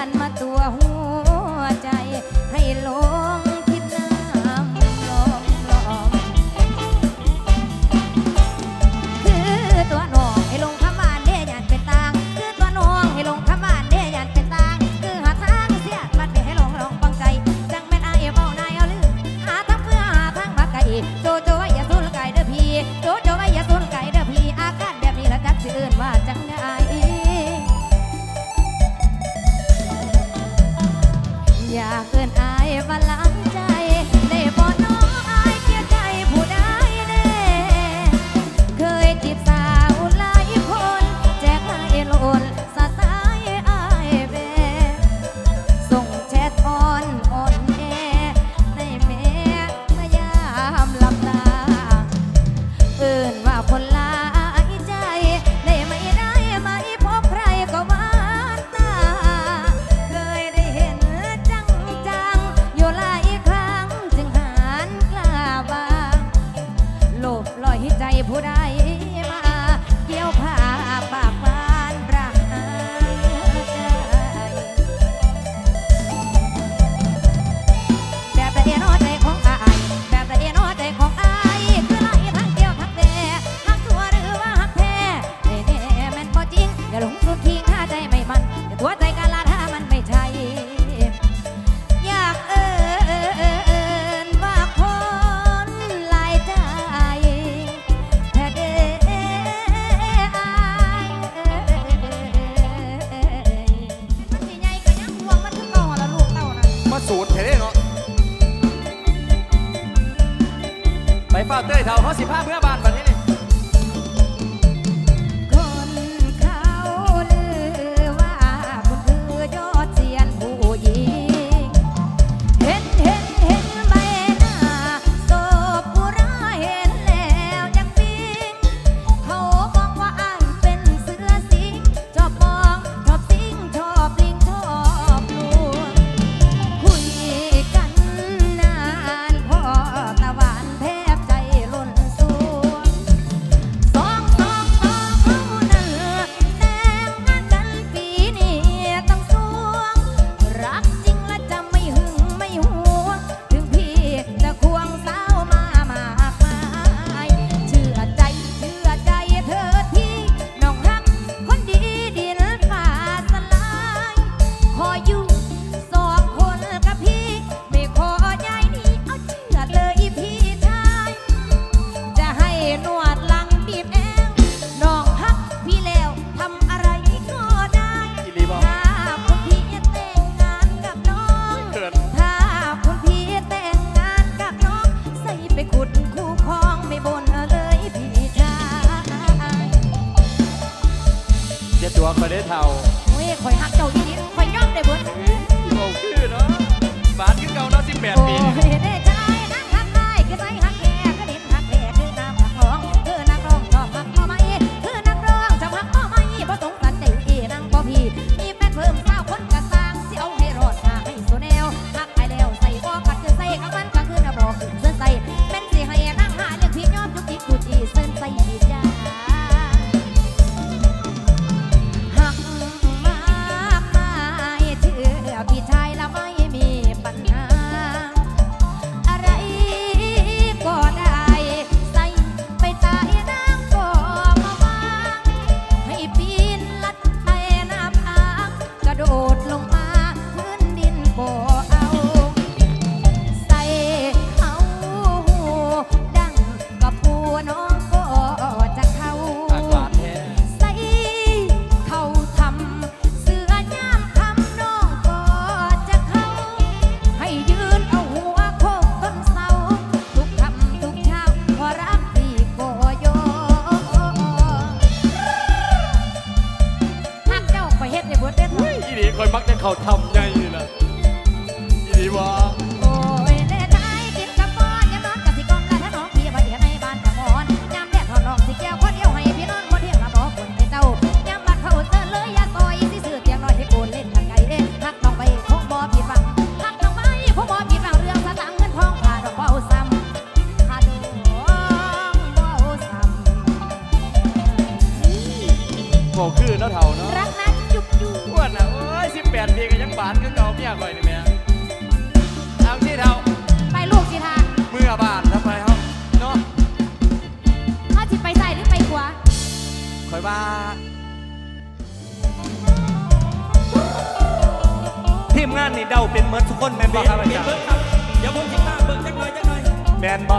ันมาตัวหัว 他不要把 เทาโอ้ยคอยหักเจ้าอีหลีข่อยยอมได้เบิด เขาทำานคือเก่าไม่อยาก่อยนี่แม่ทาที่เราไปลูกสิทาเมื่อบานทำไปมเฮาเนาะเขาจิไปใส่หรือไปขวาคอยบ้าทีมงานนี่เดาเป็นเมิร์ทุกคนแมนบอครับอาจารย์เดี๋ยวผมจิตาเบิ่จักหน่ยจักหน่ยแมนบอ